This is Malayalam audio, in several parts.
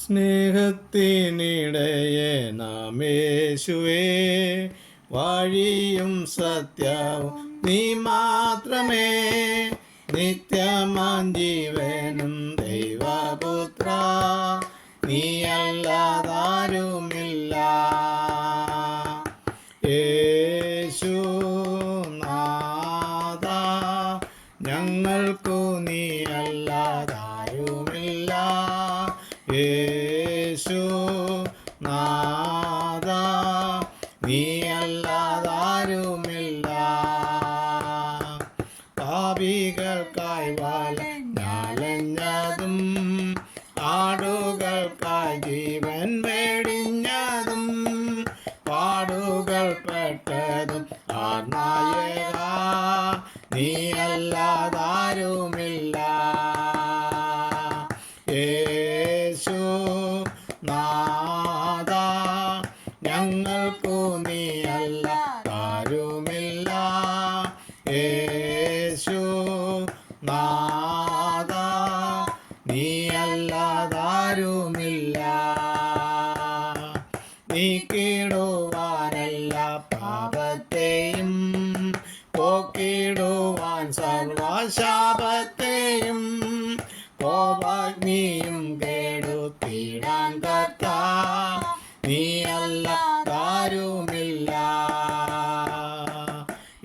സ്നേഹത്തിനിടയെ നാമേശുവേ. വഴിയും സത്യവും നീ മാത്രമേ. നിത്യമാം ജീവനും ദൈവപുത്ര നീയല്ലാതാരുമില്ല യേശു നാദ ഞങ്ങൾക്കു നീയല്ലാതാരുമില്ല യേശു നാഥ നീയല്ലാതാരുമില്ല പാപികൾക്കായി വാലഞ്ഞതും ആടുകൾക്കായി ജീവൻ വേടിഞ്ഞതും പാടുകൾ പെട്ടതും ആർനായക നീക്കിടുവാനല്ല പാപത്തെയും പോക്കിടുവാൻ സർവശാപത്തെയും. കോപാഗ്നിയും കേടുത്തിടാൻ കത്ത നീയല്ല താരുമില്ല.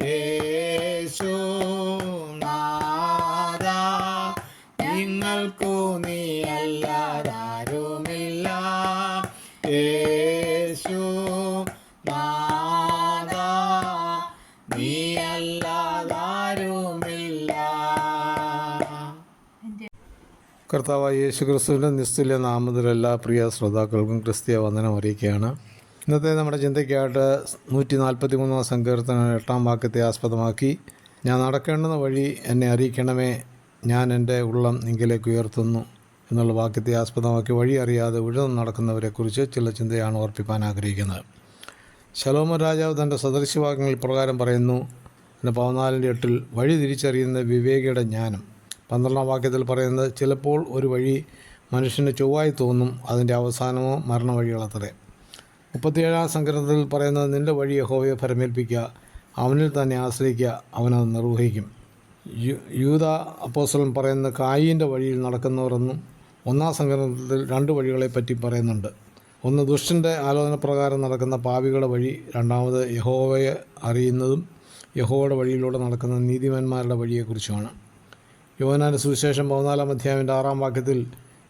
യേശു നാദ നിങ്ങൾക്കു നീയല്ലാതാരുമില്ല കർത്താവായ യേശു ക്രിസ്തുവിന്റെ നിസ്തുല്യ നാമത്തിൽ എല്ലാ പ്രിയ ശ്രോതാക്കൾക്കും ക്രിസ്തീയ വന്ദനം അറിയിക്കുകയാണ്. ഇന്നത്തെ നമ്മുടെ ചിന്തയ്ക്കായിട്ട് നൂറ്റി നാൽപ്പത്തി മൂന്നാം സങ്കീർത്തന എട്ടാം വാക്യത്തെ ആസ്പദമാക്കി ഞാൻ നടക്കേണ്ടുന്ന വഴി എന്നെ അറിയിക്കണമേ ഞാൻ എന്റെ ഉള്ളം നിങ്കിലേക്ക് ഉയർത്തുന്നു എന്നുള്ള വാക്യത്തെ ആസ്പദമാക്കി വഴി അറിയാതെ ഉഴുന്ന് നടക്കുന്നവരെക്കുറിച്ച് ചില ചിന്തയാണ് ഓർപ്പിക്കാൻ ആഗ്രഹിക്കുന്നത്. ശലോമ രാജാവ് തന്റെ സദൃശ്യവാക്യങ്ങൾ പ്രകാരം പറയുന്നു എന്റെ പതിനാലിന്റെ എട്ടിൽ വഴി തിരിച്ചറിയുന്ന വിവേകിയുടെ ജ്ഞാനം പന്ത്രണ്ടാം വാക്യത്തിൽ പറയുന്നത് ചിലപ്പോൾ ഒരു വഴി മനുഷ്യന് ചൊവ്വായി തോന്നും അതിന്റെ അവസാനമോ മരണവഴികളത്രേ. മുപ്പത്തിയേഴാം സങ്കരത്തിൽ പറയുന്നത് നിന്റെ വഴി യഹോവയെ ഫരമേൽപ്പിക്കുക അവനിൽ തന്നെ ആശ്രയിക്കുക അവനത് നിർവഹിക്കും. യൂത അപ്പോസ്തലൻ പറയുന്ന കായിന്റെ വഴിയിൽ നടക്കുന്നവരെന്നും ഒന്നാം സങ്കരത്തിൽ രണ്ട് വഴികളെപ്പറ്റി പറയുന്നുണ്ട്. ഒന്ന് ദുഷ്ടന്റെ ആലോചന പ്രകാരം നടക്കുന്ന പാവികളുടെ വഴി രണ്ടാമത് യഹോവയെ അറിയുന്നതും യഹോവയുടെ വഴിയിലൂടെ നടക്കുന്ന നീതിമാന്മാരുടെ വഴിയെക്കുറിച്ചുമാണ്. യോവനാന്റെ സുവിശേഷം പതിനാലാം അധ്യായന്റെ ആറാം വാക്യത്തിൽ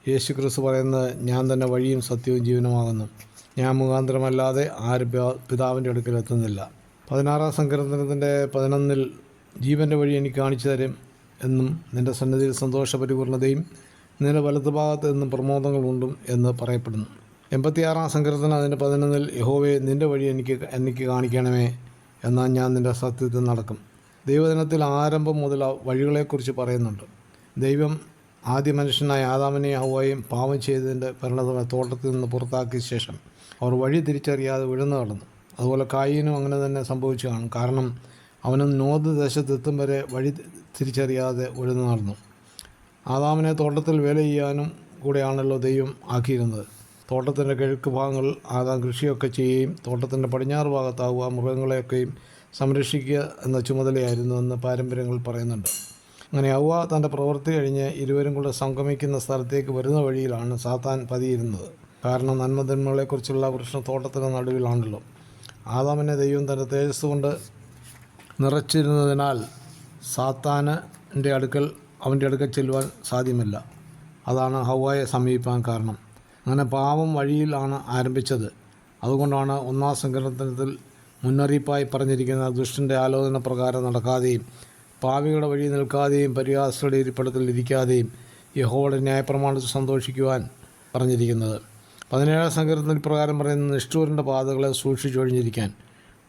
യേശു ക്രിസ്തു പറയുന്നത് ഞാൻ തന്നെ വഴിയും സത്യവും ജീവനുമാകുന്നു. ഞാൻ മുഖാന്തരമല്ലാതെ ആരും പിതാ- പിതാവിന്റെ അടുക്കൽ എത്തുന്നില്ല. പതിനാറാം സങ്കീർത്തനത്തിന്റെ പതിനൊന്നിൽ ജീവന്റെ വഴി എനിക്ക് കാണിച്ചു തരും എന്നും നിന്റെ സന്നിധിയിൽ സന്തോഷപരിപൂർണതയും നിന്റെ വലതുഭാഗത്ത് നിന്നും പ്രമോദങ്ങളുണ്ടും എന്ന് പറയപ്പെടുന്നു. എൺപത്തിയാറാം സങ്കീർത്തനം അതിന്റെ പതിനൊന്നിൽ യഹോവയെ നിന്റെ വഴി എനിക്ക് എനിക്ക് കാണിക്കണമേ എന്നാൽ ഞാൻ നിന്റെ സത്യത്തിൽ നടക്കും. ദൈവദിനത്തിൽ ആരംഭം മുതൽ വഴികളെക്കുറിച്ച് പറയുന്നുണ്ട്. ദൈവം ആദ്യ മനുഷ്യനായ ആദാമിനെയും ഹൗവയും പാവം ചെയ്തതിന്റെ പരിണതമായ തോട്ടത്തിൽ നിന്ന് പുറത്താക്കിയ ശേഷം അവർ വഴി തിരിച്ചറിയാതെ വിഴുന്നു കടന്നു അതുപോലെ കായിനും അങ്ങനെ തന്നെ സംഭവിച്ചു കാണും. കാരണം അവനും നോദ് ദേശത്തെത്തും വരെ വഴി തിരിച്ചറിയാതെ ഉഴന്നു നടന്നു. ആദാമിനെ തോട്ടത്തിൽ വേല ചെയ്യാനും കൂടെയാണല്ലോ ദൈവം ആക്കിയിരുന്നത്. തോട്ടത്തിന്റെ കിഴക്ക് ഭാഗങ്ങൾ ആദാം കൃഷിയൊക്കെ ചെയ്യുകയും തോട്ടത്തിന്റെ പടിഞ്ഞാറ് ഭാഗത്താവുക മൃഗങ്ങളെയൊക്കെയും സംരക്ഷിക്കുക എന്ന ചുമതലയായിരുന്നു എന്ന് പാരമ്പര്യങ്ങൾ പറയുന്നുണ്ട്. അങ്ങനെ അവ തന്റെ പ്രവൃത്തി കഴിഞ്ഞ് ഇരുവരും കൂടെ സംഗമിക്കുന്ന സ്ഥലത്തേക്ക് വരുന്ന വഴിയിലാണ് സാത്താൻ പതിയിരുന്നത്. കാരണം നന്മതിന്മകളെക്കുറിച്ചുള്ള വൃക്ഷത്തോട്ടത്തിന്റെ നടുവിലാണല്ലോ. ആദാമിനെ ദൈവം തന്റെ തേജസ് കൊണ്ട് നിറച്ചിരുന്നതിനാൽ സാത്താനിന്റെ അടുക്കൽ അവന്റെ അടുക്കൽ ചെല്ലുവാൻ സാധ്യമല്ല. അതാണ് ഹവായെ സമീപിക്കാൻ കാരണം. അങ്ങനെ പാവം വഴിയിലാണ് ആരംഭിച്ചത്. അതുകൊണ്ടാണ് ഒന്നാം സങ്കീർത്തനത്തിൽ മുന്നറിയിപ്പായി പറഞ്ഞിരിക്കുന്ന ദുഷ്ടന്റെ ആലോചന പ്രകാരം നടക്കാതെയും പാവികളുടെ വഴി നിൽക്കാതെയും പരിഹാസയുടെ ഇരിപ്പിടത്തിൽ ഇരിക്കാതെയും യഹോയുടെ ന്യായപ്രമാണത്തിൽ സന്തോഷിക്കുവാൻ പറഞ്ഞിരിക്കുന്നത്. പതിനേഴാം സങ്കീർത്തനത്തിൽ പ്രകാരം പറയുന്ന നിഷ്ഠൂരന്റെ പാതകളെ സൂക്ഷിച്ചൊഴിഞ്ഞിരിക്കാൻ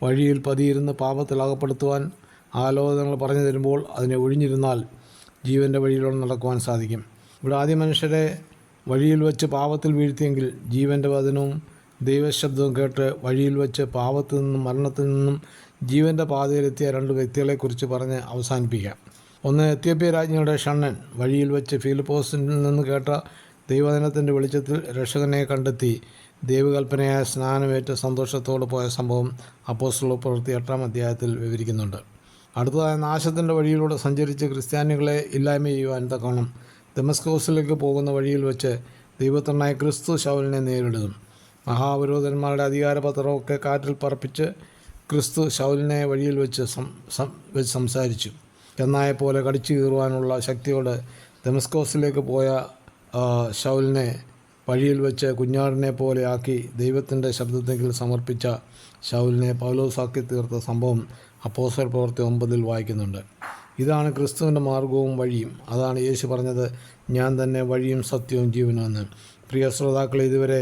വഴിയിൽ പതിയിരുന്ന് പാപത്തിൽ അകപ്പെടുത്തുവാൻ ആലോചനകൾ പറഞ്ഞു തരുമ്പോൾ അതിനെ ഒഴിഞ്ഞിരുന്നാൽ ജീവന്റെ വഴിയിലൂടെ നടക്കുവാൻ സാധിക്കും. ഇവിടെ ആദ്യ മനുഷ്യരെ വഴിയിൽ വെച്ച് പാപത്തിൽ വീഴ്ത്തിയെങ്കിൽ ജീവന്റെ വചനവും ദൈവശബ്ദവും കേട്ട് വഴിയിൽ വെച്ച് പാപത്തിൽ നിന്നും മരണത്തിൽ നിന്നും ജീവന്റെ പാതയിലെത്തിയ രണ്ട് വ്യക്തികളെക്കുറിച്ച് പറഞ്ഞ് അവസാനിപ്പിക്കാം. ഒന്ന് എത്യോപ്യ രാജ്ഞിയുടെ ഷണ്ണൻ വഴിയിൽ വെച്ച് ഫിലിപ്പോസിൽ നിന്ന് കേട്ട ദൈവദിനത്തിന്റെ വെളിച്ചത്തിൽ രക്ഷകനെ കണ്ടെത്തി ദൈവകൽപ്പനയായ സ്നാനമേറ്റ് സന്തോഷത്തോടെ പോയ സംഭവം അപ്പോസ്റ്റുള്ള പ്രവൃത്തി എട്ടാം അധ്യായത്തിൽ വിവരിക്കുന്നുണ്ട്. അടുത്തതായ നാശത്തിന്റെ വഴിയിലൂടെ സഞ്ചരിച്ച് ക്രിസ്ത്യാനികളെ ഇല്ലായ്മ ചെയ്യുവാൻ തക്കോണം ദമസ്കോസിലേക്ക് പോകുന്ന വഴിയിൽ വെച്ച് ദൈവത്തണ്ണായ ക്രിസ്തു ശൗലിനെ നേരിടുന്നു. മഹാപുരോധന്മാരുടെ അധികാരപത്രമൊക്കെ കാറ്റിൽ പറപ്പിച്ച് ക്രിസ്തു ശൗലിനെ വഴിയിൽ വെച്ച് വെച്ച് സംസാരിച്ചു. എന്നായ പോലെ കടിച്ചു കീറുവാനുള്ള ശക്തിയോടെ തെമസ്കോസിലേക്ക് പോയ ശൗലിനെ വഴിയിൽ വെച്ച് കുഞ്ഞാടിനെ പോലെ ആക്കി ദൈവത്തിന്റെ ശബ്ദത്തെങ്കിൽ സമർപ്പിച്ച ശൗലിനെ പൗലോസാക്കി തീർത്ത സംഭവം അപ്പോസ്റ്റൽ പ്രവർത്തി ഒമ്പതിൽ വായിക്കുന്നുണ്ട്. ഇതാണ് ക്രിസ്തുവിന്റെ മാർഗവും വഴിയും. അതാണ് യേശു പറഞ്ഞത് ഞാൻ തന്നെ വഴിയും സത്യവും ജീവനുമെന്ന്. പ്രിയ ശ്രോതാക്കളെ ഇതുവരെ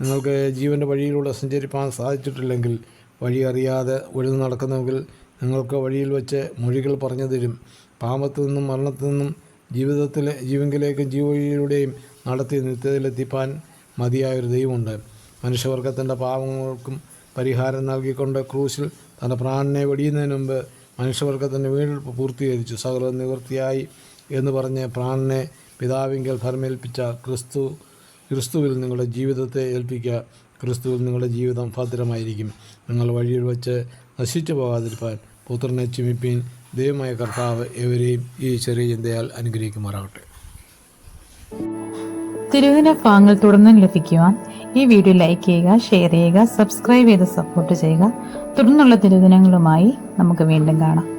നിങ്ങൾക്ക് ജീവന്റെ വഴിയിലൂടെ സഞ്ചരിപ്പാൻ സാധിച്ചിട്ടില്ലെങ്കിൽ വഴി അറിയാതെ ഒഴിഞ്ഞു നടക്കുന്നെങ്കിൽ നിങ്ങൾക്ക് വഴിയിൽ വെച്ച് മൊഴികൾ പറഞ്ഞു തരും. പാപത്തു നിന്നും മരണത്തു നിന്നും ജീവിതത്തിലെ ജീവങ്കിലേക്കും ജീവവഴിയിലൂടെയും നടത്തി നിത്യത്തിലെത്തിപ്പാൻ മതിയായൊരു ദൈവമുണ്ട്. മനുഷ്യവർഗത്തിന്റെ പാപങ്ങൾക്കും പരിഹാരം നൽകിക്കൊണ്ട് ക്രൂശിൽ തന്റെ പ്രാണനെ വെടിയുന്നതിന് മുമ്പ് മനുഷ്യവർഗത്തിന്റെ വീട് പൂർത്തീകരിച്ചു. സകല നിവൃത്തിയായി എന്ന് പറഞ്ഞ് പ്രാണനെ പിതാവിങ്കൽ ഫലമേൽപ്പിച്ച ക്രിസ്തു ക്രിസ്തുവിൽ നിങ്ങളുടെ ജീവിതത്തെ ഏൽപ്പിക്കുക. ക്രിസ്തുവിൽ നിങ്ങളുടെ ജീവിതം ഭദ്രമായിരിക്കും. നിങ്ങൾ വഴിയിൽ വച്ച് നശിച്ചു പോകാതിരിക്കാൻ പുത്രനെ ചുമിപ്പീൻ ദൈവമായ കർത്താവ് എവരെയും ഈ ചെറിയ ചിന്തയാൽ അനുഗ്രഹിക്കുമാറാകട്ടെ. തിരുവിന ഭാഗങ്ങൾ തുടർന്നും ലഭിക്കുവാൻ ഈ വീഡിയോ ലൈക്ക് ചെയ്യുക ഷെയർ ചെയ്യുക സബ്സ്ക്രൈബ് ചെയ്ത് സപ്പോർട്ട് ചെയ്യുക. തുടർന്നുള്ള തിരുദിനങ്ങളുമായി നമുക്ക് വീണ്ടും കാണാം.